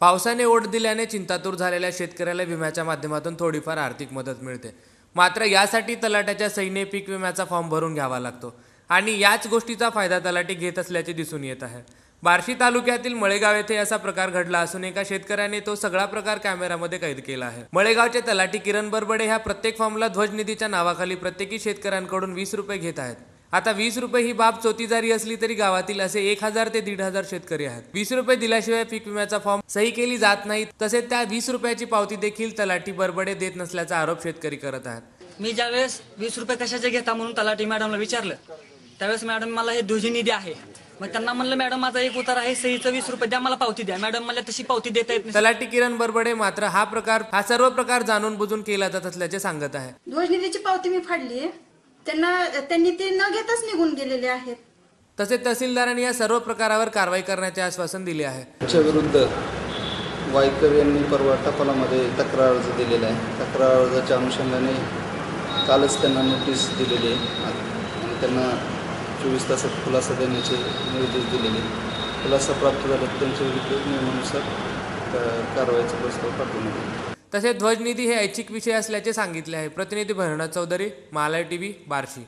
पावसाने ओढ दिल्याने चिंतातूर झालेल्या शेतकऱ्याला विम्याच्या माध्यमातून थोडीफार आर्थिक मदत मिळते. मात्र यासाठी तलाट्याच्या सैन्य पीक विम्याचा फॉर्म भरून घ्यावा लागतो आणि याच गोष्टीचा फायदा तलाठी घेत असल्याचे दिसून येत आहे. बार्शी तालुक्यातील मळेगाव येथे असा प्रकार घडला असून एका शेतकऱ्याने तो सगळा प्रकार कॅमेऱ्यामध्ये कैद केला आहे. मळेगावचे तलाठी किरण बरबडे ह्या प्रत्येक फॉर्मला ध्वज निधीच्या नावाखाली प्रत्येकी शेतकऱ्यांकडून वीस रुपये घेत आहेत. आता वीस रुपये ही बाब चोतीजारी असली तरी गावातील असे एक हजार ते दीड हजार शेतकरी आहेत. वीस रुपये दिल्याशिवाय पीक विम्याचा फॉर्म सही केली जात नाही तसेच त्या वीस रुपयाची पावती देखील तलाठी बरबडे देत नसल्याचा आरोप शेतकरी करत आहेत. मी ज्यावेळेस वीस रुपये कशाचे घेता म्हणून तलाठी मॅडमला विचारलं त्यावेळेस मॅडम मला हे ध्वजी निधी आहे. मग त्यांना म्हणलं मॅडम माझा एक उतार आहे सहीचं वीस रुपये द्या मला पावती द्या. मॅडम मला तशी पावती देता येत तलाठी किरण बरबडे मात्र हा प्रकार हा सर्व प्रकार जाणून बुजून केला जात असल्याचे सांगत आहे. ध्वजनिधीची पावती मी फाडली. त्यांना त्यांनी ते न घेताच निघून गेलेले आहेत. तसेच तहसीलदारांनी या सर्व प्रकारावर कारवाई करण्याचे आश्वासन दिले आहे. च्या विरुद्ध वायकर यांनी परवा टपालामध्ये तक्रार अर्ज दिलेला आहे. तक्रार अर्जाच्या अनुषंगाने कालच त्यांना नोटीस दिलेली आहे. आणि त्यांना चोवीस तासात खुलासा देण्याचे निर्देश दिलेले खुलासा प्राप्त झाला तर त्यांच्या विरुद्ध नियमानुसार कारवाईचा प्रस्ताव पाठवण्यात तसेच ध्वजनिधी हे ऐच्छिक विषय असल्याचे सांगितले आहे. प्रतिनिधी भरणा चौधरी मालय टीव्ही बार्शी.